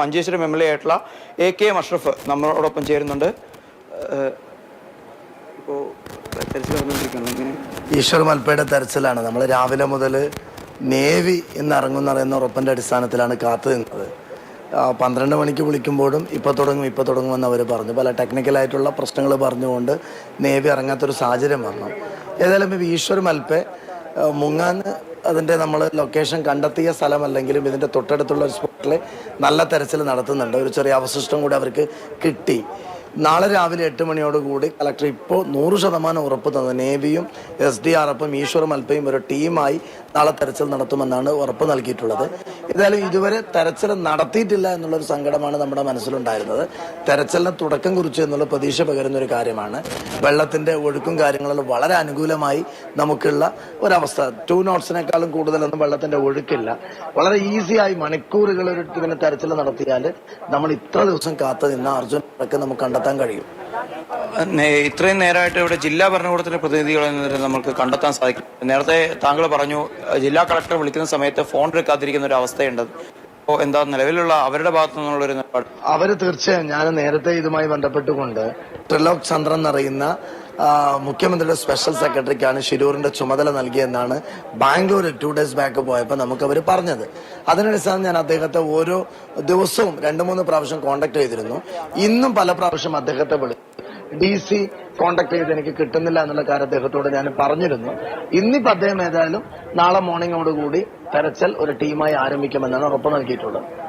Manjeshwaram M L A ആയിട്ടുള്ള A K M Ashraf നമ്മളോടൊപ്പം ചേരുന്നുണ്ട്. ഈശ്വർ മൽപ്പയുടെ തെരച്ചിലാണ്. നമ്മൾ രാവിലെ മുതൽ നേവി ഇന്ന് ഇറങ്ങുന്ന പറയുന്ന ഉറപ്പിന്റെ അടിസ്ഥാനത്തിലാണ് കാത്തു നിന്നത്. പന്ത്രണ്ട് മണിക്ക് വിളിക്കുമ്പോഴും ഇപ്പോൾ തുടങ്ങും ഇപ്പോൾ തുടങ്ങുമെന്ന് അവർ പറഞ്ഞു. പല ടെക്നിക്കലായിട്ടുള്ള പ്രശ്നങ്ങൾ പറഞ്ഞുകൊണ്ട് നേവി ഇറങ്ങാത്തൊരു സാഹചര്യം വന്നു. ഏതായാലും ഈശ്വർ മൽപ്പെ മുങ്ങാൻ അതിന്റെ നമ്മൾ ലൊക്കേഷൻ കണ്ടെത്തിയ സ്ഥലമല്ലെങ്കിലും ഇതിന്റെ തൊട്ടടുത്തുള്ള ഒരു സ്പോട്ടിൽ നല്ല തെരച്ചിൽ നടത്തുന്നുണ്ട്. ഒരു ചെറിയ അവശിഷ്ടം കൂടി അവർക്ക് കിട്ടി. നാളെ രാവിലെ എട്ട് മണിയോടുകൂടി കളക്ടർ ഇപ്പോൾ നൂറ് ശതമാനം ഉറപ്പ് തന്ന നേവിയും എസ് ഡി ആർ എഫും ഈശ്വർ മൽപ്പയും ഒരു ടീമായി നാളെ തെരച്ചിൽ നടത്തുമെന്നാണ് ഉറപ്പ് നൽകിയിട്ടുള്ളത്. ഏതായാലും ഇതുവരെ തെരച്ചിൽ നടത്തിയിട്ടില്ല എന്നുള്ളൊരു സങ്കടമാണ് നമ്മുടെ മനസ്സിലുണ്ടായിരുന്നത്. തെരച്ചിലിന് തുടക്കം കുറിച്ചു എന്നുള്ള പ്രതീക്ഷ പകരുന്ന ഒരു കാര്യമാണ്. വെള്ളത്തിന്റെ ഒഴുക്കും കാര്യങ്ങളും വളരെ അനുകൂലമായി നമുക്കുള്ള ഒരവസ്ഥ. ടു നോട്ട്സിനേക്കാളും കൂടുതലൊന്നും വെള്ളത്തിന്റെ ഒഴുക്കില്ല. വളരെ ഈസിയായി മണിക്കൂറുകൾ ഒരു ഇതിനെ തെരച്ചിൽ നടത്തിയാൽ നമ്മൾ ഇത്ര ദിവസം കാത്തു നിന്ന അർജുൻ നമുക്ക് നമുക്ക് കണ്ടെത്താൻ കഴിയും. നേ- ഇത്രയും നേരമായിട്ട് ഇവിടെ ജില്ലാ ഭരണകൂടത്തിന്റെ പ്രതിനിധികളിൽ നിന്ന് നമുക്ക് കണ്ടെത്താൻ സാധിക്കും. നേരത്തെ താങ്കൾ പറഞ്ഞു ജില്ലാ കളക്ടർ വിളിക്കുന്ന സമയത്ത് ഫോൺ എടുക്കാതിരിക്കുന്ന ഒരു അവസ്ഥയുണ്ട്. അപ്പോൾ എന്താ നിലവിലുള്ള അവരുടെ ഭാഗത്തു നിന്നുള്ള ഒരു നിലപാട്? അവർ തീർച്ചയായും ഞാൻ നേരത്തെ ഇതുമായി ബന്ധപ്പെട്ടുകൊണ്ട് ത്രിലോക് ചന്ദ്രൻ എന്നറിയുന്ന മുഖ്യമന്ത്രിയുടെ സ്പെഷ്യൽ സെക്രട്ടറിക്കാണ് ഷിരൂറിന്റെ ചുമതല നൽകിയെന്നാണ് ബാംഗ്ലൂർ ടു ഡേയ്സ് ബാക്ക് പോയപ്പോൾ നമുക്ക് അവർ പറഞ്ഞത്. അതിനടിസ്ഥാനം ഞാൻ അദ്ദേഹത്തെ ഓരോ ദിവസവും രണ്ട് മൂന്ന് പ്രാവശ്യം കോണ്ടാക്ട് ചെയ്തിരുന്നു. ഇന്നും പല പ്രാവശ്യം അദ്ദേഹത്തെ വിളി ഡി സി കോണ്ടാക്ട് ചെയ്ത് എനിക്ക് കിട്ടുന്നില്ല എന്നുള്ള കാര്യം അദ്ദേഹത്തോട് ഞാൻ പറഞ്ഞിരുന്നു. ഇന്നിപ്പോ അദ്ദേഹം ഏതായാലും നാളെ മോർണിംഗോടുകൂടി തെരച്ചിൽ ഒരു ടീമായി ആരംഭിക്കുമെന്നാണ് ഉറപ്പ് നൽകിയിട്ടുള്ളത്.